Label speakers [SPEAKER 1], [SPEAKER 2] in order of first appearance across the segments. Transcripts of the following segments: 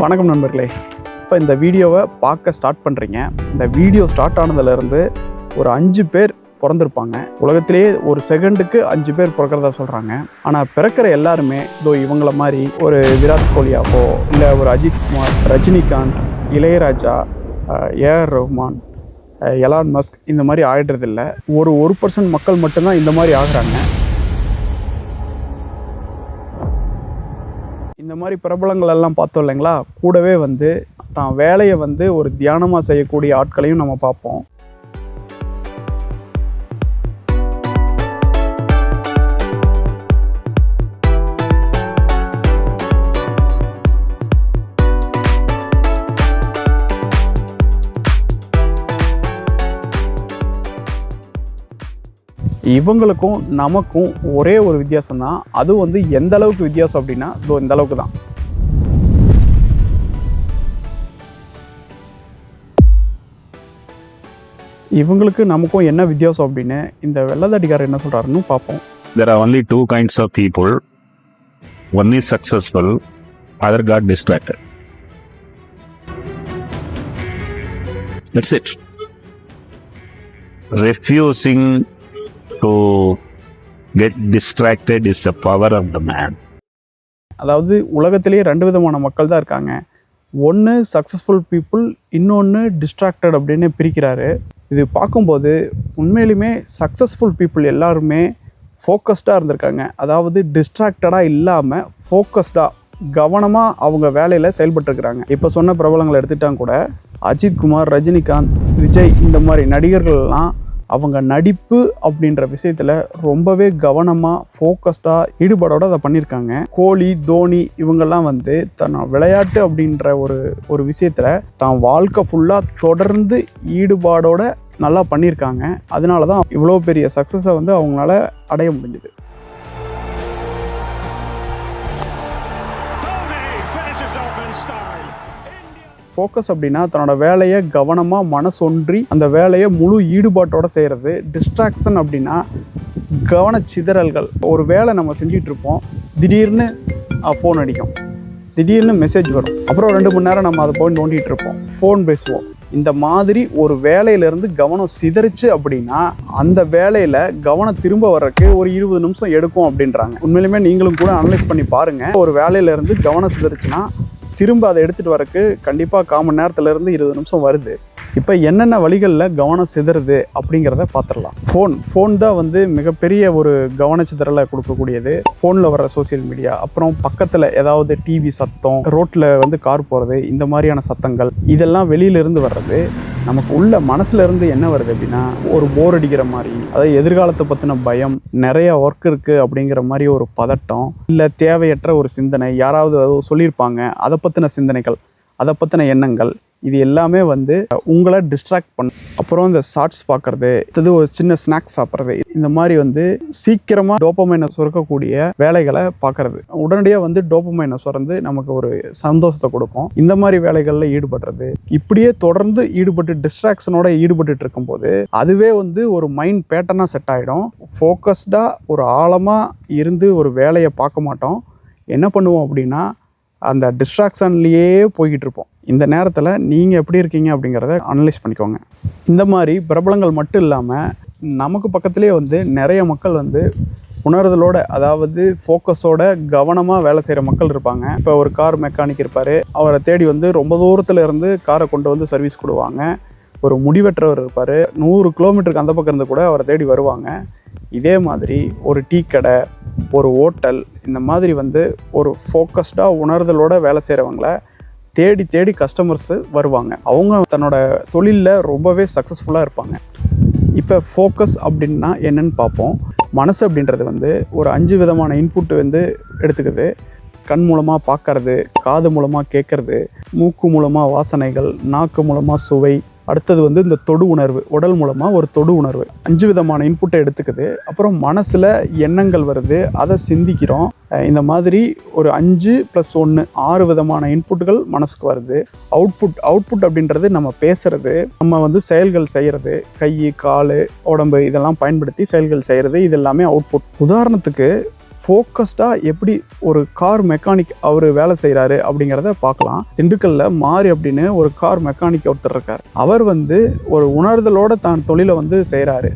[SPEAKER 1] வணக்கம் நண்பர்களே. இப்போ இந்த வீடியோவை பார்க்க ஸ்டார்ட் பண்ணுறீங்க இந்த வீடியோ ஸ்டார்ட் ஆனதுலேருந்து ஒரு அஞ்சு பேர் பிறந்திருப்பாங்க. உலகத்திலேயே ஒரு செகண்டுக்கு அஞ்சு பேர் பிறக்கிறதா சொல்கிறாங்க ஆனால் பிறக்கிற எல்லாருமே இதோ இவங்கள மாதிரி ஒரு விராட் கோலியாவோ இல்லை ஒரு Ajith Kumar Rajinikanth Ilaiyaraaja AR Rahman Elon Musk இந்த மாதிரி ஆகிடுறதில்ல ஒரு ஒரு பர்சன்ட் மக்கள் மட்டும்தான் இந்த மாதிரி ஆகிறாங்க. இந்த மாதிரி பிரபலங்கள் எல்லாம் பார்த்தோம் இல்லைங்களா? கூடவே வந்து தான் வேலையை வந்து ஒரு தியானமாக செய்யக்கூடிய ஆட்களையும் நம்ம பார்ப்போம். இவங்களுக்கும் நமக்கும் ஒரே ஒரு வித்தியாசம் தான் அது வந்து எந்த அளவுக்கு வித்தியாசம் அப்படின்னா இதோ இந்த அளவுக்கு தான். இவங்களுக்கு நமக்கும் என்ன வித்தியாசம் அப்படின்னு இந்த வெள்ளதாடிக்காரர் என்ன சொல்றாருன்னு பார்ப்போம்.
[SPEAKER 2] There are only two kinds of people one is successful other got distracted that's it. Refusing to get distracted is the power of the man
[SPEAKER 1] அதாவது உலகத்திலேயே ரெண்டு விதமான மக்கள் தான் இருக்காங்க. ஒன்று சக்ஸஸ்ஃபுல் பீப்புள் இன்னொன்று டிஸ்ட்ராக்டட் அப்படின்னு பிரிக்கிறாரு. இது பார்க்கும்போது உண்மையிலுமே சக்ஸஸ்ஃபுல் பீப்புள் எல்லாருமே ஃபோக்கஸ்டாக இருந்திருக்காங்க. அதாவது டிஸ்ட்ராக்டடாக இல்லாமல் ஃபோக்கஸ்டாக கவனமாக அவங்க வேலையில் செயல்பட்டுருக்குறாங்க. இப்போ சொன்ன பிரபலங்களை எடுத்துட்டாங்க கூட அஜித் குமார் ரஜினிகாந்த் விஜய் இந்த மாதிரி நடிகர்கள்லாம் அவங்க நடிப்பு அப்படின்ற விஷயத்தில் ரொம்பவே கவனமாக ஃபோக்கஸ்டாக ஈடுபாடோடு அதை பண்ணியிருக்காங்க கோலி தோனி இவங்கெல்லாம் வந்து தன் விளையாட்டு அப்படின்ற ஒரு ஒரு விஷயத்தில் தான் வாழ்க்கை ஃபுல்லாக தொடர்ந்து ஈடுபாடோட நல்லா பண்ணியிருக்காங்க அதனால தான் இவ்வளோ பெரிய சக்ஸஸை வந்து அவங்களால அடைய முடிஞ்சுது. ஃபோக்கஸ் அப்படின்னா தன்னோட வேலையை கவனமாக மனசொன்றி அந்த வேலையை முழு ஈடுபாட்டோடு செய்கிறது டிஸ்ட்ராக்ஷன் அப்படின்னா கவனச்சிதறல்கள். ஒரு வேலை நம்ம செஞ்சிகிட்ருப்போம் திடீர்னு ஃபோன் அடிக்கும். திடீர்னு மெசேஜ் வரும். அப்புறம் ரெண்டு மணி நேரம் நம்ம அதை போய் நோண்டிகிட்டு இருப்போம் ஃபோன் பேசுவோம். இந்த மாதிரி ஒரு வேலையிலேருந்து கவனம் சிதறிச்சு அப்படின்னா அந்த வேலையில் கவனம் திரும்ப வர்றதுக்கு ஒரு இருபது நிமிஷம் எடுக்கும் அப்படின்றாங்க. உண்மையிலுமே நீங்களும் கூட அனலைஸ் பண்ணி பாருங்கள் ஒரு வேலையிலேருந்து கவனம் சிதறிச்சுன்னா திரும்ப அதை எடுத்துகிட்டு வரக்கு கண்டிப்பாக காமன் நேரத்துலேருந்து இருபது நிமிஷம் வருது. இப்போ என்னென்ன வழிகளில் கவனம் சிதறுது அப்படிங்கிறத பார்த்துடலாம். ஃபோன் ஃபோன் தான் வந்து மிகப்பெரிய ஒரு கவனச்சிதறலை கொடுக்கக்கூடியது. ஃபோனில் வர சோஷியல் மீடியா அப்புறம் பக்கத்தில் ஏதாவது டிவி சத்தம் ரோட்டில் வந்து கார் போகிறது இந்த மாதிரியான சத்தங்கள் இதெல்லாம் வெளியிலிருந்து வர்றது நமக்கு உள்ள மனசுல இருந்து என்ன வருது அப்படின்னா ஒரு போர் அடிக்கிற மாதிரி அதாவது எதிர்காலத்தை பற்றின பயம் நிறைய ஒர்க் இருக்குது அப்படிங்கிற மாதிரி ஒரு பதட்டம் இல்லை தேவையற்ற ஒரு சிந்தனை யாராவது ஏதாவது சொல்லியிருப்பாங்க அதை பற்றின சிந்தனைகள் அதை பற்றின எண்ணங்கள் இது எல்லாமே வந்து உங்களை டிஸ்ட்ராக்ட் பண்ணும் அப்புறம் இந்த ஷார்ட்ஸ் பார்க்குறது அடுத்தது ஒரு சின்ன ஸ்நாக்ஸ் சாப்பிட்றது. இந்த மாதிரி வந்து சீக்கிரமாக டோப்பமைனை சுரக்கக்கூடிய வேலைகளை பார்க்கறது. உடனடியாக வந்து டோப்பமைனை சுரந்து நமக்கு ஒரு சந்தோஷத்தை கொடுக்கும். இந்த மாதிரி வேலைகளில் ஈடுபடுறது. இப்படியே தொடர்ந்து ஈடுபட்டு டிஸ்ட்ராக்ஷனோட ஈடுபட்டு இருக்கும்போது அதுவே வந்து ஒரு மைண்ட் பேட்டர்னாக செட் ஆகிடும் ஃபோக்கஸ்டாக ஒரு ஆழமாக இருந்து ஒரு வேலையை பார்க்க மாட்டோம். என்ன பண்ணுவோம் அப்படின்னா அந்த டிஸ்ட்ராக்ஷன்லேயே போய்கிட்டு இருப்போம். இந்த நேரத்தில் நீங்கள் எப்படி இருக்கீங்க அப்படிங்கிறத அனலைஸ் பண்ணிக்கோங்க. இந்த மாதிரி பிரபலங்கள் மட்டும் இல்லாமல் நமக்கு பக்கத்துலேயே வந்து நிறைய மக்கள் வந்து உணர்தலோட அதாவது ஃபோக்கஸோட கவனமாக வேலை செய்கிற மக்கள் இருப்பாங்க. இப்போ ஒரு கார் மெக்கானிக் இருப்பார். அவரை தேடி வந்து ரொம்ப தூரத்தில் இருந்து காரை கொண்டு வந்து சர்வீஸ் கொடுவாங்க. ஒரு முடிவெற்றவர் இருப்பார். நூறு கிலோமீட்டருக்கு அந்த பக்கம் இருந்து கூட அவரை தேடி வருவாங்க. இதே மாதிரி ஒரு டீ கடை ஒரு ஹோட்டல் இந்த மாதிரி வந்து ஒரு ஃபோக்கஸ்டாக உணர்தலோட வேலை செய்கிறவங்கள தேடி தேடி கஸ்டமர்ஸு வருவாங்க. அவங்க தன்னோட தொழிலில் ரொம்பவே சக்ஸஸ்ஃபுல்லாக இருப்பாங்க. இப்போ ஃபோக்கஸ் அப்படின்னா என்னன்னு பார்ப்போம். மனசு அப்படின்றது வந்து ஒரு அஞ்சு விதமான இன்புட் வந்து எடுத்துக்குது. கண் மூலமாக பார்க்கறது காது மூலமாக கேட்கறது மூக்கு மூலமாக வாசனைகள் நாக்கு மூலமாக சுவை அடுத்தது வந்து இந்த தொடு உணர்வு உடல் மூலமாக ஒரு தொடு உணர்வு. அஞ்சு விதமான இன்புட்டை எடுத்துக்குது. அப்புறம் மனசில் எண்ணங்கள் வருது அதை சிந்திக்கிறோம். இந்த மாதிரி ஒரு அஞ்சு ப்ளஸ் ஒன்று ஆறு விதமான இன்புட்டுகள் மனசுக்கு வருது. அவுட்புட் அவுட்புட் அப்படின்றது நம்ம பேசுறது நம்ம வந்து செயல்கள் செய்கிறது கை கால் உடம்பு இதெல்லாம் பயன்படுத்தி செயல்கள் செய்கிறது இது எல்லாமே அவுட்புட் உதாரணத்துக்கு ஃபோக்கஸ்டாக எப்படி ஒரு கார் மெக்கானிக் அவர் வேலை செய்கிறாரு அப்படிங்கிறத பார்க்கலாம். திண்டுக்கல்லில் மாறி அப்படின்னு ஒரு கார் மெக்கானிக் ஒருத்தர் இருக்கார். அவர் வந்து ஒரு உணர்தலோட தான் தொழிலை வந்து செய்கிறாரு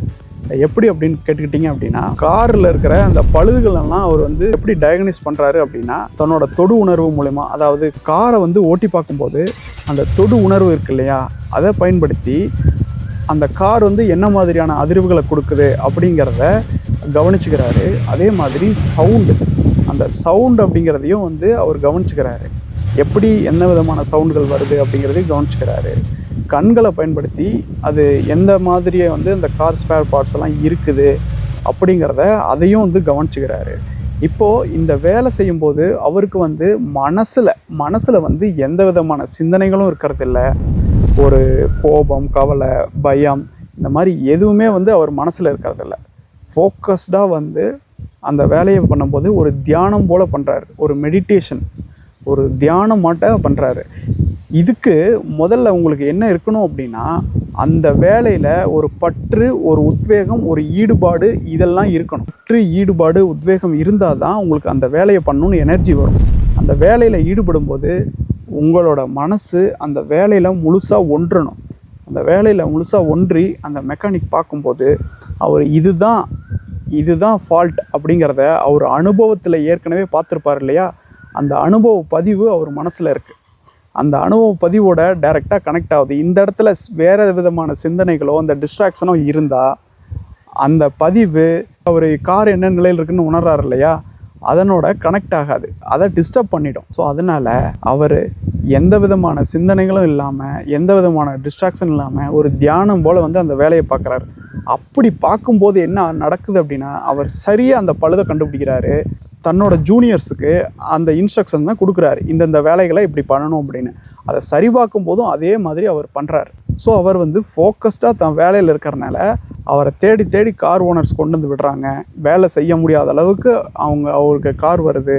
[SPEAKER 1] எப்படி அப்படின்னு கேட்டுக்கிட்டீங்க அப்படின்னா காரில் இருக்கிற அந்த பழுதுகளெல்லாம் அவர் வந்து எப்படி டயக்னைஸ் பண்ணுறாரு அப்படின்னா தன்னோட தொடு உணர்வு மூலிமா அதாவது காரை வந்து ஓட்டி பார்க்கும்போது அந்த தொடு உணர்வு இருக்கு இல்லையா அதை பயன்படுத்தி அந்த கார் வந்து என்ன மாதிரியான அதிர்வுகளை கொடுக்குது அப்படிங்கிறத கவனிச்சுக்கிறாரு. அதே மாதிரி சவுண்டு அந்த சவுண்ட் அப்படிங்கிறதையும் வந்து அவர் கவனிச்சுக்கிறாரு. எப்படி என்ன விதமான சவுண்டுகள் வருது அப்படிங்கிறதையும் கவனிச்சுக்கிறாரு. கண்களை பயன்படுத்தி அது எந்த மாதிரியே வந்து அந்த கார் ஸ்பேர் பார்ட்ஸ் எல்லாம் இருக்குது அப்படிங்கிறத அதையும் வந்து கவனிச்சுக்கிறாரு. இப்போது இந்த வேலை செய்யும்போது அவருக்கு வந்து மனசில் மனசில் வந்து எந்த விதமான சிந்தனைகளும் இருக்கிறதில்ல. ஒரு கோபம் கவலை பயம் இந்த மாதிரி எதுவுமே வந்து அவர் மனசில் இருக்கிறதில்ல. ஃபோக்கஸ்டாக வந்து அந்த வேலையை பண்ணும்போது ஒரு தியானம் போல் பண்ணுறாரு ஒரு மெடிடேஷன் ஒரு தியானம் மாட்ட பண்ணுறாரு இதுக்கு முதல்ல உங்களுக்கு என்ன இருக்கணும் அப்படின்னா அந்த வேலையில் ஒரு பற்று ஒரு உத்வேகம் ஒரு ஈடுபாடு இதெல்லாம் இருக்கணும். பற்று ஈடுபாடு உத்வேகம் இருந்தால் தான் உங்களுக்கு அந்த வேலையை பண்ணணும்னு எனர்ஜி வரும். அந்த வேலையில் ஈடுபடும்போது உங்களோட மனசு அந்த வேலையில் முழுசாக ஒன்றணும். அந்த வேலையில் முழுசாக ஒன்றி அந்த மெக்கானிக் பார்க்கும்போது அவர் இதுதான் இதுதான் ஃபால்ட் அப்படிங்கிறத அவர் அனுபவத்தில் ஏற்கனவே பார்த்துருப்பார் இல்லையா? அந்த அனுபவ பதிவு அவர் மனசில் இருக்குது அந்த அனுபவ பதிவோட டைரெக்டாக கனெக்ட் ஆகுது. இந்த இடத்துல வேறு விதமான சிந்தனைகளோ அந்த டிஸ்ட்ராக்ஷனோ இருந்தால் அந்த பதிவு அவர் கார் என்ன நிலையில் இருக்குன்னு உணர்றாரு இல்லையா? அதனோட கனெக்ட் ஆகாது. அதை டிஸ்டர்ப் பண்ணிடும். ஸோ அதனால் அவர் எந்த விதமான சிந்தனைகளும் இல்லாமல் எந்த விதமான டிஸ்ட்ராக்ஷன் இல்லாமல் ஒரு தியானம் போல் வந்து அந்த வேலையை பார்க்குறாரு. அப்படி பார்க்கும்போது என்ன நடக்குது அப்படின்னா அவர் சரியாக அந்த பழுதை கண்டுபிடிக்கிறாரு. தன்னோட ஜூனியர்ஸுக்கு அந்த இன்ஸ்ட்ரக்ஷன் தான் கொடுக்குறாரு. இந்தந்த வேலைகளை இப்படி பண்ணணும் அப்படின்னு. அதை சரி பார்க்கும் போதும் அதே மாதிரி அவர் பண்ணுறாரு ஸோ அவர் வந்து ஃபோக்கஸ்டாக தன் வேலையில் இருக்கிறனால அவரை தேடி தேடி கார் ஓனர்ஸ் கொண்டு வந்து விடுறாங்க. வேலை செய்ய முடியாத அளவுக்கு அவங்க அவருக்கு கார் வருது.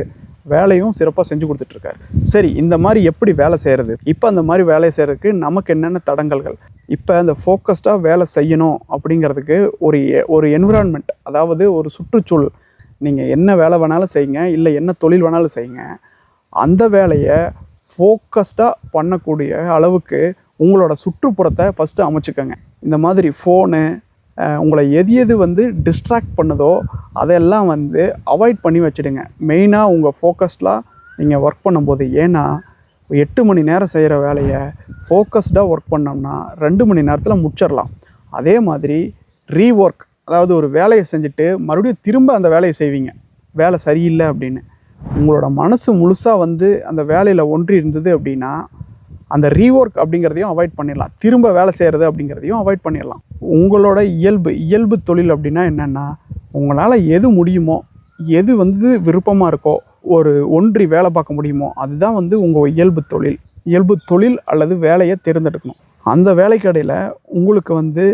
[SPEAKER 1] வேலையும் சிறப்பாக செஞ்சு கொடுத்துட்ருக்காரு சரி இந்த மாதிரி எப்படி வேலை செய்கிறது இப்போ அந்த மாதிரி வேலை செய்கிறதுக்கு நமக்கு என்னென்ன தடங்கல்கள்? இப்போ அந்த ஃபோக்கஸ்டாக வேலை செய்யணும் அப்படிங்கிறதுக்கு ஒரு எ- ஒரு என்விரான்மெண்ட் அதாவது ஒரு சுற்றுச்சூழல். நீங்கள் என்ன வேலை வேணாலும் செய்யுங்க இல்லை என்ன தொழில் வேணாலும் செய்யுங்க. அந்த வேலையை ஃபோக்கஸ்டாக பண்ணக்கூடிய அளவுக்கு உங்களோட சுற்றுப்புறத்தை ஃபஸ்ட்டு அமைச்சுக்கோங்க. இந்த மாதிரி ஃபோனு உங்களை எது எது வந்து டிஸ்ட்ராக்ட் பண்ணுதோ அதெல்லாம் வந்து அவாய்ட் பண்ணி வச்சுடுங்க. மெயினாக உங்கள் ஃபோக்கஸ்டாக நீங்கள் ஒர்க் பண்ணும்போது. ஏன்னா எட்டு மணி நேரம் செய்கிற வேலையை ஃபோக்கஸ்டாக ஒர்க் பண்ணோம்னா ரெண்டு மணி நேரத்தில் முடிச்சிடலாம். அதே மாதிரி ரீஒர்க் அதாவது ஒரு வேலையை செஞ்சுட்டு மறுபடியும் திரும்ப அந்த வேலையை செய்வீங்க. வேலை சரியில்லை அப்படின்னு. உங்களோட மனசு முழுசாக வந்து அந்த வேலையில் ஒன்றி இருந்தது அப்படின்னா அந்த ரீஒர்க் அப்படிங்கிறதையும் அவாய்ட் பண்ணிடலாம். திரும்ப வேலை செய்கிறது அப்படிங்கிறதையும் அவாய்ட் பண்ணிடலாம். உங்களோட இயல்பு இயல்பு தொழில் அப்படின்னா என்னென்னா உங்களால் எது முடியுமோ எது வந்து விருப்பமாக இருக்கோ ஒரு ஒன்றி வேலை பார்க்க முடியுமோ அதுதான் வந்து உங்கள் இயல்பு தொழில். இயல்பு தொழில் அல்லது வேலையை தேர்ந்தெடுக்கணும். அந்த வேலைக்கடையில் உங்களுக்கு வந்து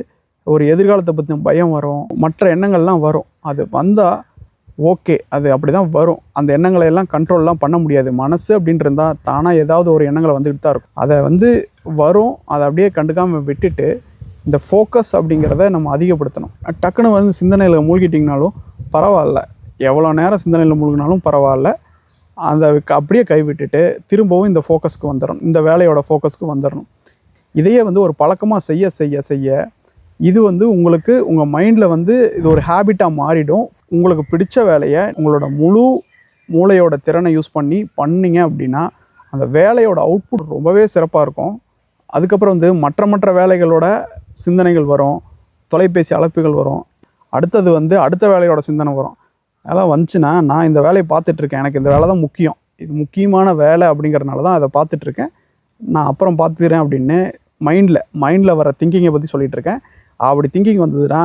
[SPEAKER 1] ஒரு எதிர்காலத்தை பற்றின பயம் வரும் மற்ற எண்ணங்கள்லாம் வரும். அது வந்தால் ஓகே அது அப்படி தான் வரும். அந்த எண்ணங்களை எல்லாம் கண்ட்ரோல்லாம் பண்ண முடியாது. மனசு அப்படின்ட்டு இருந்தால் தானாக ஏதாவது ஒரு எண்ணங்களை வந்துக்கிட்டு தான் இருக்கும். அதை வந்து வரும் அதை அப்படியே கண்டுக்காமல் விட்டுட்டு இந்த ஃபோக்கஸ் அப்படிங்கிறத நம்ம அதிகப்படுத்தணும். டக்குன்னு வந்து சிந்தனையில் மூழ்கிட்டிங்கனாலும் பரவாயில்ல. எவ்வளோ நேரம் சிந்தனையில் மூழ்கினாலும் பரவாயில்ல. அதை க- அப்படியே கைவிட்டுட்டு திரும்பவும் இந்த ஃபோக்கஸ்க்கு வந்துடணும். இந்த வேலையோட ஃபோக்கஸ்க்கு வந்துடணும். இதையே வந்து ஒரு பழக்கமாக செய்ய செய்ய செய்ய இது வந்து உங்களுக்கு உங்கள் மைண்டில் வந்து இது ஒரு ஹேபிட்டாக மாறிடும். உங்களுக்கு பிடிச்ச வேலையை உங்களோட முழு மூளையோட திறனை யூஸ் பண்ணி பண்ணீங்க அப்படின்னா அந்த வேலையோட அவுட்புட் ரொம்பவே சிறப்பாக இருக்கும். அதுக்கப்புறம் வந்து மற்ற மற்ற வேலைகளோட சிந்தனைகள் வரும். தொலைபேசி அழைப்புகள் வரும். அடுத்தது வந்து அடுத்த வேலையோட சிந்தனை வரும். அதெல்லாம் வந்துச்சுன்னா நான் இந்த வேலையை பார்த்துட்ருக்கேன். எனக்கு இந்த வேலை தான் முக்கியம். இது முக்கியமான வேலை அப்படிங்கிறனால தான் அதை பார்த்துட்ருக்கேன். நான் அப்புறம் பார்த்துக்கிறேன் அப்படின்னு மைண்டில் மைண்டில் வர திங்கிங்கை பற்றி சொல்லிகிட்ருக்கேன் இருக்கேன் அப்படி திங்கிங் வந்ததுன்னா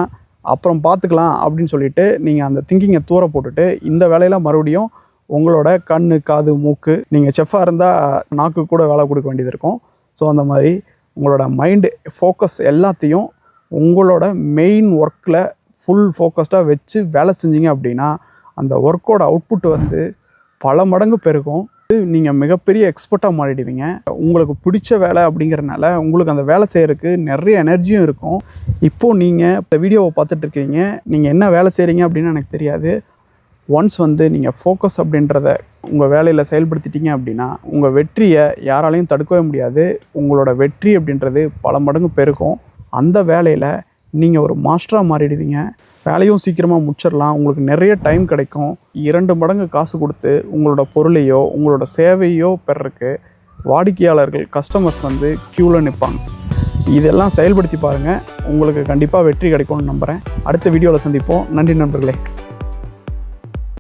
[SPEAKER 1] அப்புறம் பார்த்துக்கலாம் அப்படின்னு சொல்லிட்டு நீங்கள் அந்த திங்கிங்கை தூர போட்டுட்டு இந்த வேலையெல்லாம் மறுபடியும் உங்களோட கண் காது மூக்கு நீங்கள் செஃப்பாக இருந்தால் நாக்கு கூட வேலை கொடுக்க வேண்டியது இருக்கும். ஸோ அந்த மாதிரி உங்களோட மைண்டு ஃபோக்கஸ் எல்லாத்தையும் உங்களோட மெயின் ஒர்க்கில் ஃபுல் ஃபோக்கஸ்டாக வச்சு வேலை செஞ்சீங்க அப்படின்னா அந்த ஒர்க்கோட அவுட்புட் வந்து பல மடங்கு பெருகும். நீங்கள் மிகப்பெரிய எக்ஸ்பர்ட்டாக மாறிடுவீங்க. உங்களுக்கு பிடிச்ச வேலை அப்படிங்கிறனால உங்களுக்கு அந்த வேலை செய்கிறதுக்கு நிறைய எனர்ஜியும் இருக்கும். இப்போது நீங்கள் இந்த வீடியோவை பார்த்துட்டு இருக்கீங்க. நீங்கள் என்ன வேலை செய்கிறீங்க அப்படின்னு எனக்கு தெரியாது. ஒன்ஸ் வந்து நீங்கள் ஃபோக்கஸ் அப்படின்றத உங்கள் வேலையில் செயல்படுத்திட்டீங்க அப்படின்னா உங்கள் வெற்றியை யாராலையும் தடுக்கவே முடியாது. உங்களோட வெற்றி அப்படின்றது பல மடங்கு பெருகும். அந்த வேலையில் நீங்கள் ஒரு மாஸ்டராக மாறிடுவீங்க. வேலையும் சீக்கிரமாக முடிச்சிடலாம். உங்களுக்கு நிறைய டைம் கிடைக்கும். இரண்டு மடங்கு காசு கொடுத்து உங்களோட பொருளையோ உங்களோட சேவையோ பெறறக்கு வாடிக்கையாளர்கள் கஸ்டமர்ஸ் வந்து க்யூவில் நிற்பாங்க. இதெல்லாம் செயல்படுத்தி பாருங்கள் உங்களுக்கு கண்டிப்பாக வெற்றி கிடைக்கும்னு நம்புகிறேன் அடுத்த வீடியோவில் சந்திப்போம். நன்றி நண்பர்களே.